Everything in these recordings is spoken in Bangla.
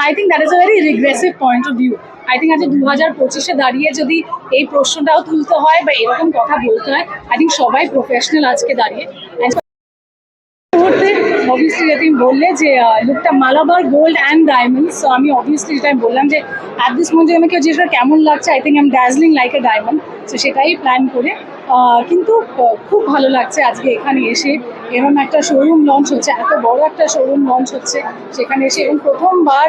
I think that is a very regressive point of view I think আজকে দু হাজার পঁচিশে দাঁড়িয়ে যদি এই প্রশ্নটাও তুলতে হয় বা এরকম কথা বলতে হয় আই থিঙ্ক সবাই প্রফেশনাল আজকে দাঁড়িয়ে। মুহূর্তে অবভিয়াসলি যে তুমি বললে যে লুকটা Malabar gold and diamond so আমি অবভিয়াসলি যেটা আমি বললাম যে অ্যাট দিস মধ্যে আমাকে জিজ্ঞেস কেমন লাগছে I think am dazzling like a diamond so সেটাই প্ল্যান করে কিন্তু খুব ভালো লাগছে আজকে এখানে এসে। এরকম একটা শোরুম লঞ্চ হচ্ছে, এত বড় একটা শোরুম লঞ্চ হচ্ছে সেখানে এসে। এবং প্রথমবার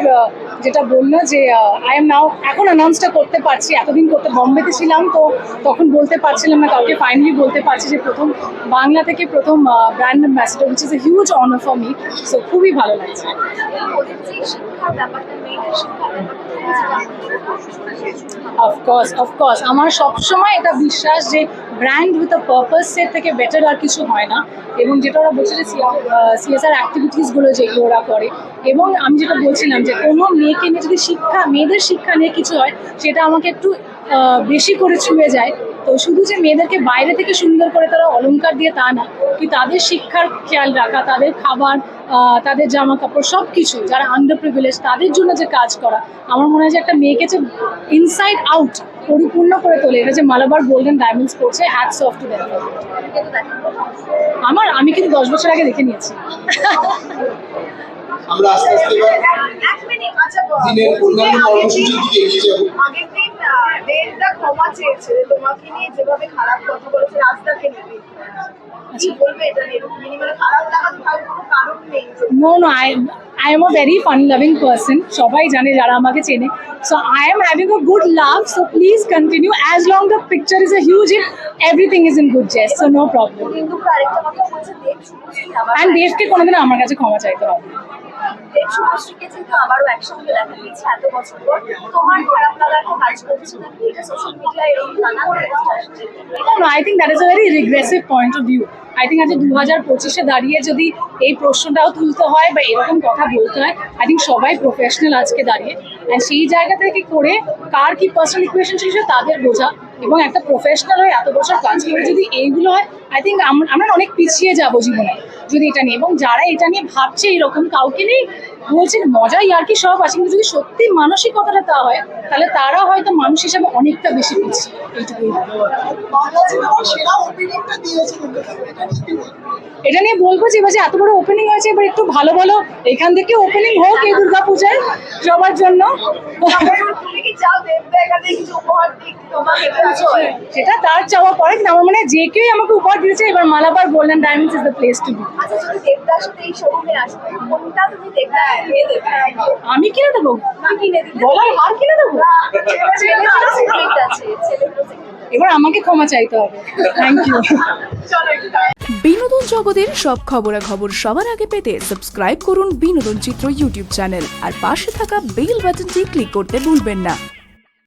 যেটা বলল যে আই এম নাও এখন অ্যানাউন্সটা করতে পারছি, এতদিন করতে বম্বেতে ছিলাম তো, তখন বলতে পারছিলাম না, কাউকে ফাইনালি বলতে পারছি যে প্রথম বাংলা থেকে প্রথম brand ambassador which is a huge honour for me so খুবই ভালো লাগছে। অফকোর্স অফকোর্স আমার সবসময় এটা বিশ্বাস যে ব্র্যান্ড উইথ আ পারপাসের থেকে বেটার আর কিছু হয় না। এবং যেটা ওরা বলছে যে সিএসআর অ্যাক্টিভিটিসগুলো যেগুলো ওরা করে। এবং আমি যেটা বলছিলাম যে, কোনো মেয়েকে নিয়ে যদি শিক্ষা, মেয়েদের শিক্ষা নিয়ে কিছু হয়, সেটা আমাকে একটু বেশি করে ছুঁয়ে যায়। শুধু যে মেয়েদেরকে বাইরে থেকে সুন্দর করে তারা অলংকার দিয়ে তা না কি তাদের শিক্ষার খেয়াল রাখা তাদের খাবার তাদের জামা কাপড় সব কিছু যারা আন্ডার প্রিভিলেজ তাদের জন্য যে কাজ করা আমার মনে হয় যে একটা মেয়েকে যে ইনসাইড আউট পরিপূর্ণ করে তোলে এটা যে মালাবার গোল্ডেন ডায়মন্ডস করছে হ্যাটস অফ টু দ্যাট আমার আমি কিন্তু দশ বছর আগে দেখে নিয়েছি। আমরা আস্তে আস্তে এবার এক মিনিট আচ্ছা দিনের অন্যান্য কর্মসূচির দিকে এগিয়ে যাব। আগের দিন আহ, ক্ষমা চেয়েছে তোমাকে নিয়ে যেভাবে খারাপ কথা বলেছে রাস্তাকে নিয়ে এটা নিয়ে? মানে no no I I am a very fun loving person সবাই জানে যারা আমাকে চেনে। So I am having a good love so please continue as long the picture is a huge it everything is in good jest so no problem and দেবকে কোনোদিন আমার কাছে ক্ষমা চাইতে হবে think আজকে দু হাজার পঁচিশে দাঁড়িয়ে যদি এই প্রশ্নটাও তুলতে হয় বা এরকম কথা বলতে হয় আই থিঙ্ক সবাই প্রফেশনাল আজকে দাঁড়িয়ে। সেই জায়গা থেকে করে কার কি পার্সোনাল ইকুয়েশন ছিল তাদের বোঝা। এবং একটা প্রফেশনাল হয়ে এত বছর কাজ করে যদি এইগুলো হয় আই থিঙ্ক আমরা অনেক পিছিয়ে যাব জীবনে যদি এটা নিয়ে। এবং যারা এটা নিয়ে ভাবছে এরকম, কাউকে নিয়ে বলছেন আর কি সব আছে। কিন্তু যদি সত্যি মানসিকতাটা তা হয়, তাহলে তারা হয়তো মানুষ হিসাবে অনেকটা বেশি পিছিয়ে। এইটুকুই? এটা নিয়ে বলব যে, এবার যে এত বড় ওপেনিং হয়েছে, এবার একটু ভালো ভালো এখান থেকে ওপেনিং হোক এই দুর্গাপূজায় সবার জন্য। সেটা তার চাওয়া পরে কিন্তু আমার মনে হয় যে কেউই আমাকে উপহার দিয়েছে এবার Malabar golden diamonds is the place to be আমি কিনে দেবো। গলার হার কিনে দেবো? এবার আমাকে ক্ষমা চাইতে হবে। Thank you. বিনোদন জগতের সব খবরাখবর সবার আগে পেতে সাবস্ক্রাইব করুন বিনোদন চিত্র ইউটিউব চ্যানেল আর পাশে থাকা বেল বাটনটি ক্লিক করতে ভুলবেন না।